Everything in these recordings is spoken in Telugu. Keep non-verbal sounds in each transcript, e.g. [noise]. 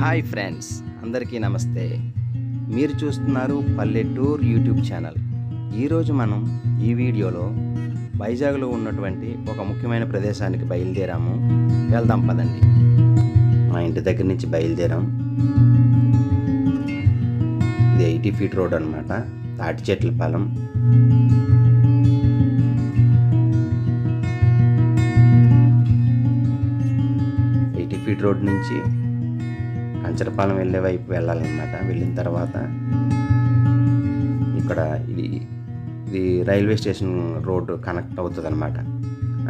హాయ్ ఫ్రెండ్స్ అందరికీ నమస్తే. మీరు చూస్తున్నారు పల్లెటూర్ యూట్యూబ్ ఛానల్. ఈరోజు మనం ఈ వీడియోలో వైజాగ్లో ఉన్నటువంటి ఒక ముఖ్యమైన ప్రదేశానికి బయలుదేరాము. వెళ్దాం పదండి. మా ఇంటి దగ్గర నుంచి బయలుదేరాం. ఇది ఎయిటీ ఫీట్ రోడ్ అనమాట తాటి చెట్ల ఫలం. ఎయిటీ ఫీట్ రోడ్ నుంచి కంచరపాలెం వెళ్ళే వైపు వెళ్ళాలన్నమాట. వెళ్ళిన తర్వాత ఇక్కడ ఇది ఇది రైల్వే స్టేషన్ రోడ్డు కనెక్ట్ అవుతుంది అనమాట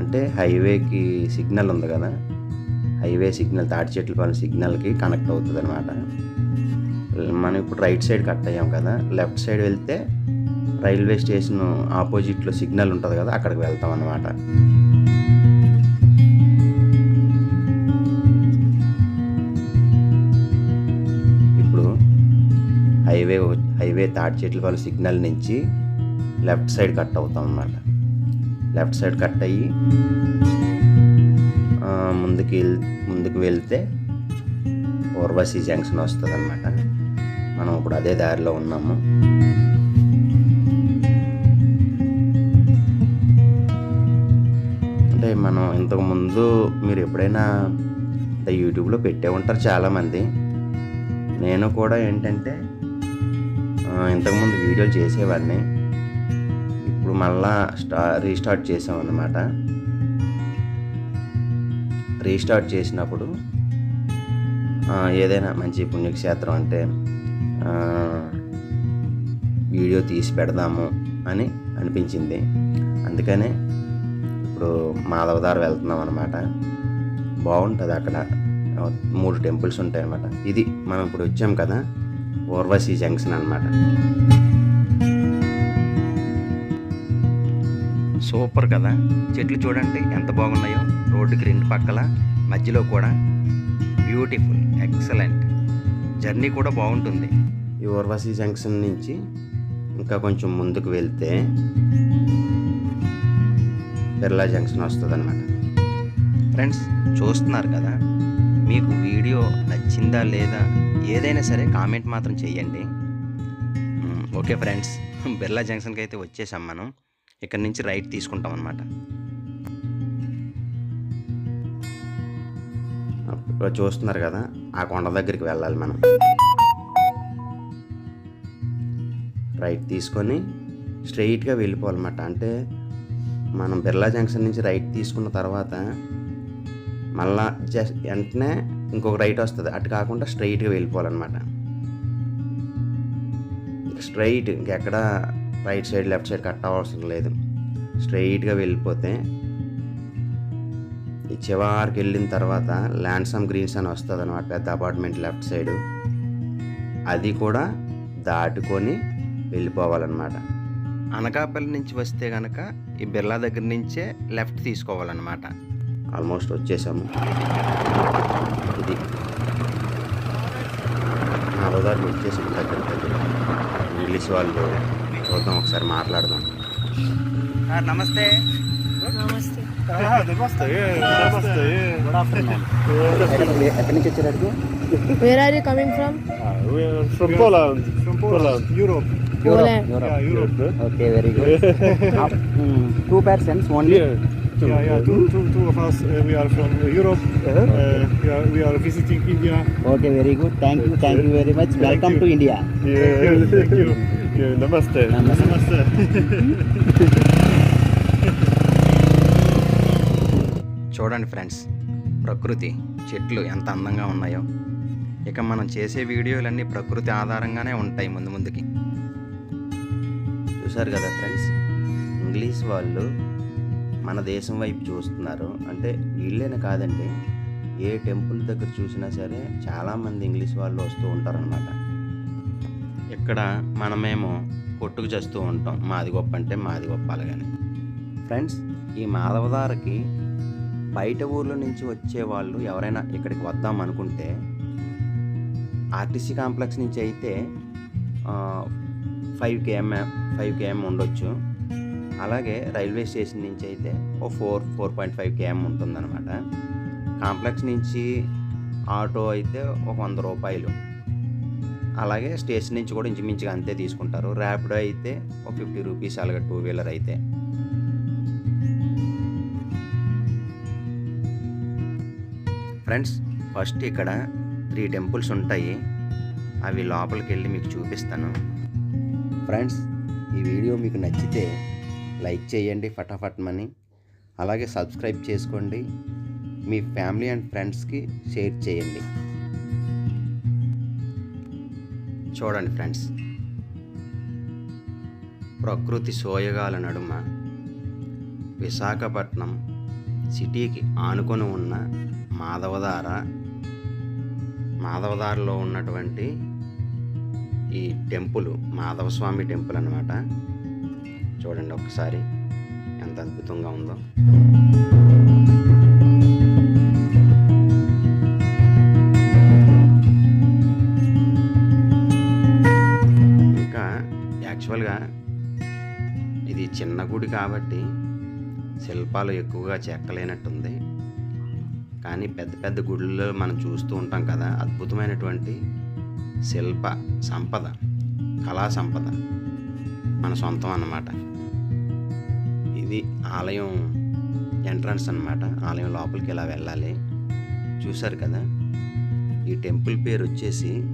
అంటే హైవేకి సిగ్నల్ ఉంది కదా హైవే సిగ్నల్ తాటి చెట్లపాలెం సిగ్నల్కి కనెక్ట్ అవుతుంది అనమాట మనం ఇప్పుడు రైట్ సైడ్ కట్ అయ్యాం కదా లెఫ్ట్ సైడ్ వెళ్తే రైల్వే స్టేషన్ ఆపోజిట్లో సిగ్నల్ ఉంటుంది కదా అక్కడికి వెళ్తాం అనమాట ఇప్పుడు హైవే హైవే తాటి చెట్ల వాళ్ళ సిగ్నల్ నుంచి లెఫ్ట్ సైడ్ కట్ అవుతాం అన్నమాట. లెఫ్ట్ సైడ్ కట్ అయ్యి ముందుకు వెల్ ముందుకు వెళ్తే పూర్వసి జంక్షన్ వస్తుంది అనమాట మనం ఇప్పుడు అదే దారిలో ఉన్నాము. అంటే మనం ఇంతకుముందు మీరు ఎప్పుడైనా యూట్యూబ్లో పెట్టే ఉంటారు చాలామంది. నేను కూడా ఏంటంటే ఇంతకుముందు వీడియోలు చేసేవాడిని. ఇప్పుడు మళ్ళా స్టా రీస్టార్ట్ చేసామన్నమాట. రీస్టార్ట్ చేసినప్పుడు ఏదైనా మంచి పుణ్యక్షేత్రం అంటే వీడియో తీసి పెడదాము అని అనిపించింది. అందుకనే ఇప్పుడు మాధవదారు వెళ్తున్నాం అనమాట బాగుంటుంది అక్కడ. మూడు టెంపుల్స్ ఉంటాయన్నమాట ఇది మనం ఇప్పుడు వచ్చాం కదా ఊర్వశీ జంక్షన్ అనమాట సూపర్ కదా. చెట్లు చూడండి ఎంత బాగున్నాయో. రోడ్డుకి రెండు పక్కల మధ్యలో కూడా. Beautiful excellent. జర్నీ కూడా బాగుంటుంది. ఈ ఊర్వశి జంక్షన్ నుంచి ఇంకా కొంచెం ముందుకు వెళ్తే బిర్లా జంక్షన్ వస్తుంది అనమాట ఫ్రెండ్స్ చూస్తున్నారు కదా? మీకు వీడియో నచ్చిందా లేదా? ఏదైనా సరే కామెంట్ మాత్రం చేయండి. ఓకే ఫ్రెండ్స్ [laughs] బిర్లా జంక్షన్కి అయితే వచ్చేసాం మనం. ఇక్కడ నుంచి రైట్ తీసుకుంటాం అనమాట చూస్తున్నారు కదా? ఆ కొండ దగ్గరికి వెళ్ళాలి మనం. రైట్ తీసుకొని స్ట్రైట్గా వెళ్ళిపోవాలన్నమాట. అంటే మనం బిర్లా జంక్షన్ నుంచి రైట్ తీసుకున్న తర్వాత మళ్ళా జస్ట్ వెంటనే ఇంకొక రైట్ వస్తుంది. అటు కాకుండా స్ట్రైట్గా వెళ్ళిపోవాలన్నమాట. స్ట్రైట్ ఇంకెక్కడ right side left side cut అవసరం లేదు. స్ట్రైట్గా వెళ్ళిపోతే చివరికి వెళ్ళిన తర్వాత ల్యాండ్సమ్ గ్రీన్స్ అని వస్తుంది అనమాట పెద్ద అపార్ట్మెంట్ లెఫ్ట్ సైడ్. అది కూడా దాటుకొని వెళ్ళిపోవాలన్నమాట. అనకాపల్లి నుంచి వస్తే కనుక ఈ బిర్లా దగ్గర నుంచే లెఫ్ట్ తీసుకోవాలన్నమాట. ఆల్మోస్ట్ వచ్చేసాము. ఇది నాలుగుదారులు వచ్చేసాము దగ్గర దగ్గర. ఇంగ్లీష్ వాళ్ళు చూద్దాం ఒకసారి మాట్లాడదాం. నమస్తే. నమస్తే. Where are you coming from? Ah, we are from Poland. From Poland. Europe. Poland. Yeah, Europe. Okay, very good. [laughs] Up- hmm, Two persons only? Here. Yeah, yeah. Two, two, two of us. Uh, we are from Europe. Uh-huh. Uh, we, are, we are visiting India. Okay, very good. Thank you, thank you very much. Welcome to India. Yeah, thank you. Yeah, namaste. Namaste. Namaste. [laughs] చూడండి ఫ్రెండ్స్ ప్రకృతి చెట్లు ఎంత అందంగా ఉన్నాయో. ఇక మనం చేసే వీడియోలన్నీ ప్రకృతి ఆధారంగానే ఉంటాయి ముందు ముందుకి. చూసారు కదా ఫ్రెండ్స్ ఇంగ్లీష్ వాళ్ళు మన దేశం వైపు చూస్తున్నారు. అంటే వీళ్ళేనే కాదండి ఏ టెంపుల్ దగ్గర చూసినా సరే చాలామంది ఇంగ్లీష్ వాళ్ళు వస్తూ ఉంటారనమాట ఇక్కడ మనమేమో కొట్టుకు చేస్తూ ఉంటాం మాది గొప్ప అంటే మాది గొప్ప అలాగని ఫ్రెండ్స్ ఈ మాధవదారకి బయట ఊర్ల నుంచి వచ్చే వాళ్ళు ఎవరైనా ఇక్కడికి వద్దాం అనుకుంటే ఆర్టీసీ కాంప్లెక్స్ నుంచి అయితే ఫైవ్ కేఎం ఫైవ్ కేఎం ఉండొచ్చు. అలాగే రైల్వే స్టేషన్ నుంచి అయితే o four four point five KM ఉంటుందన్నమాట. కాంప్లెక్స్ నుంచి ఆటో అయితే ఒక వంద రూపాయలు. అలాగే స్టేషన్ నుంచి కూడా ఇంచుమించుగా అంతే తీసుకుంటారు. ర్యాపిడో అయితే ఒక ఫిఫ్టీ రూపీస్ అలాగే టూ వీలర్ అయితే. ఫ్రెండ్స్ ఫస్ట్ ఇక్కడ త్రీ టెంపుల్స్ ఉంటాయి. అవి లోపలికి వెళ్ళి మీకు చూపిస్తాను. ఫ్రెండ్స్ ఈ వీడియో మీకు నచ్చితే లైక్ చేయండి ఫటాఫట్మని. అలాగే సబ్స్క్రైబ్ చేసుకోండి. మీ ఫ్యామిలీ అండ్ ఫ్రెండ్స్కి షేర్ చేయండి. చూడండి ఫ్రెండ్స్. ప్రకృతి సోయగాల నడుమ విశాఖపట్నం సిటీకి ఆనుకొని ఉన్న మాధవధార. మాధవధారలో ఉన్నటువంటి ఈ టెంపుల్ మాధవస్వామి టెంపుల్ అన్నమాట. చూడండి ఒకసారి ఎంత అద్భుతంగా ఉందో. ఇంకా యాక్చువల్గా ఇది చిన్న గుడి కాబట్టి శిల్పాలు ఎక్కువగా చెక్కలేనట్టుంది. కానీ పెద్ద పెద్ద గుడుల్లో మనం చూస్తూ ఉంటాం కదా అద్భుతమైనటువంటి శిల్ప సంపద కళా సంపద మన సొంతం అన్నమాట. ఇది ఆలయం ఎంట్రన్స్ అన్నమాట. ఆలయం లోపలికి ఇలా వెళ్ళాలి. చూశారు కదా? ఈ టెంపుల్ పేరు వచ్చేసి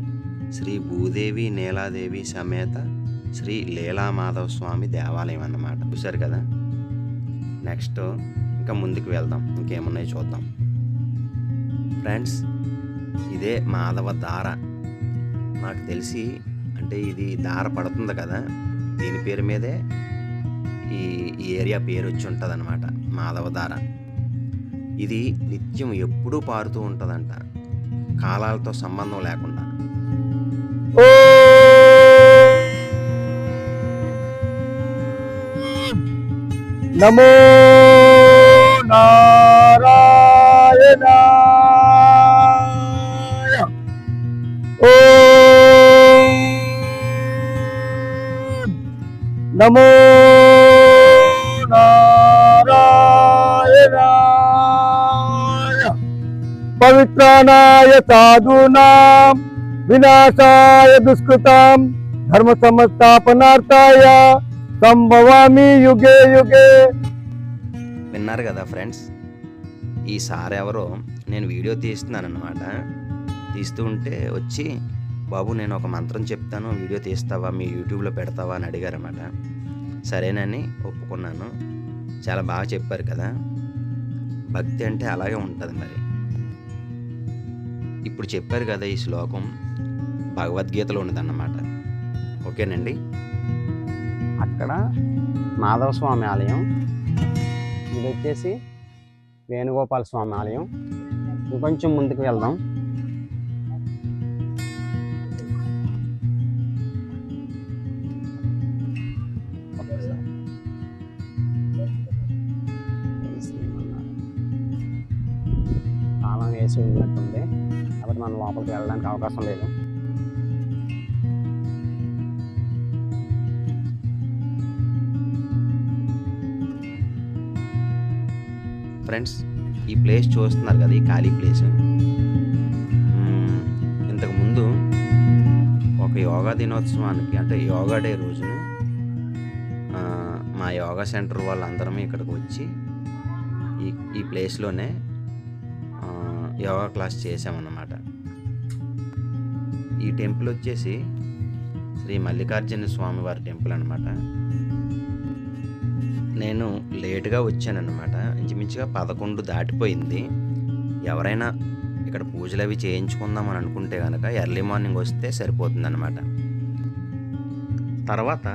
శ్రీ భూదేవి నీలాదేవి సమేత శ్రీ లీలామాధవ స్వామి దేవాలయం అన్నమాట. చూశారు కదా? నెక్స్ట్ ఇంకా ముందుకు వెళ్దాం. ఇంకేమున్నాయి చూద్దాం. ఫ్రెండ్స్ ఇదే మాధవ దార నాకు తెలిసి అంటే ఇది దార పడుతుంది కదా దీని పేరు మీదే ఈ ఏరియా పేరు వచ్చి ఉంటుంది అనమాట మాధవ దార ఇది నిత్యం ఎప్పుడూ పారుతూ ఉంటుందంట కాలాలతో సంబంధం లేకుండా. నమో నా నమో నారాయణ. పవిత్రాణాయ సాధూనాం వినాశాయ దుష్కృతాం ధర్మ సంస్థాపనార్థాయ సంభవామి యుగే యుగే. విన్నారు కదా ఫ్రెండ్స్ ఈసారి ఎవరో నేను వీడియో తీస్తున్నాను అనమాట తీస్తూ ఉంటే వచ్చి బాబు నేను ఒక మంత్రం చెప్తాను వీడియో తీస్తావా మీ యూట్యూబ్లో పెడతావా అని అడిగారన్నమాట. సరేనని ఒప్పుకున్నాను. చాలా బాగా చెప్పారు కదా. భక్తి అంటే అలాగే ఉంటుంది మరి. ఇప్పుడు చెప్పారు కదా ఈ శ్లోకం భగవద్గీతలో ఉన్నదన్నమాట. ఓకేనండి? అక్కడ మాధవ స్వామి ఆలయం ఇది వచ్చేసి వేణుగోపాల స్వామి ఆలయం. ఇంకొంచెం ముందుకు వెళ్దాం. వేసి ఉన్నట్టుంది కాబట్టి మనం లోపలికి వెళ్ళడానికి అవకాశం లేదు. ఫ్రెండ్స్ ఈ ప్లేస్ చూస్తున్నారు కదా ఈ ఖాళీ ప్లేస్ ఇంతకుముందు ఒక యోగా దినోత్సవానికి అంటే యోగా డే రోజున మా యోగా సెంటర్ వాళ్ళందరం ఇక్కడికి వచ్చి ఈ ఈ ప్లేస్లోనే యోగా క్లాస్ చేసామన్నమాట. ఈ టెంపుల్ వచ్చేసి శ్రీ మల్లికార్జున స్వామి వారి టెంపుల్ అనమాట నేను లేటుగా వచ్చానన్నమాట. ఇంచుమించుగా పదకొండు దాటిపోయింది. ఎవరైనా ఇక్కడ పూజలు అవి చేయించుకుందాం అని అనుకుంటే కనుక ఎర్లీ మార్నింగ్ వస్తే సరిపోతుందన్నమాట. తర్వాత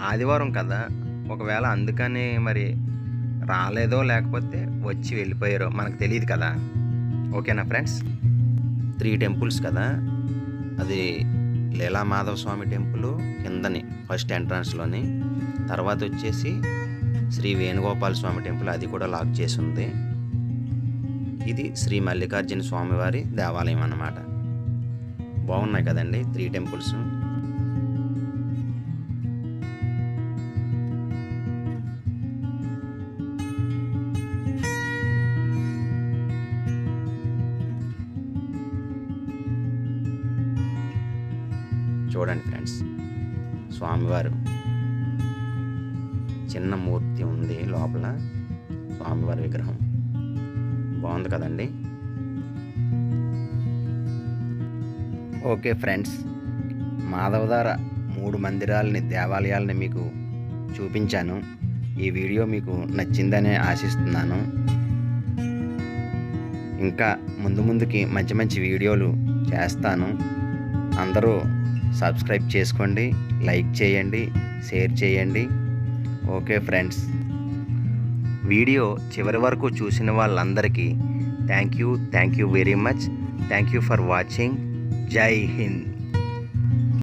ఆదివారం కదా ఒకవేళ అందుకని మరి రాలేదో లేకపోతే వచ్చి వెళ్ళిపోయారో మనకు తెలియదు కదా. ఓకేనా ఫ్రెండ్స్? త్రీ టెంపుల్స్ కదా? అది లీలా మాధవ స్వామి టెంపుల్ కిందని ఫస్ట్ ఎంట్రన్స్లోని. తర్వాత వచ్చేసి శ్రీ వేణుగోపాల స్వామి టెంపుల్ అది కూడా లాక్ చేసి ఉంది. ఇది శ్రీ మల్లికార్జున స్వామివారి దేవాలయం అన్నమాట. బాగున్నాయి కదండి త్రీ టెంపుల్స్? స్వామివారు. చిన్న మూర్తి ఉంది లోపల స్వామివారి విగ్రహం. బాగుంది కదండి? ఓకే ఫ్రెండ్స్ మాధవధార మూడు మందిరాలని దేవాలయాలని మీకు చూపించాను. ఈ వీడియో మీకు నచ్చిందని ఆశిస్తున్నాను. ఇంకా ముందు ముందుకి మంచి మంచి వీడియోలు చేస్తాను. అందరూ సబ్స్క్రైబ్ చేసుకోండి లైక్ చేయండి షేర్ చేయండి. Okay friends. వీడియో చివరి వరకు చూసిన వాళ్ళందరికీ thank you thank you very much. Thank you for watching. Jai Hind.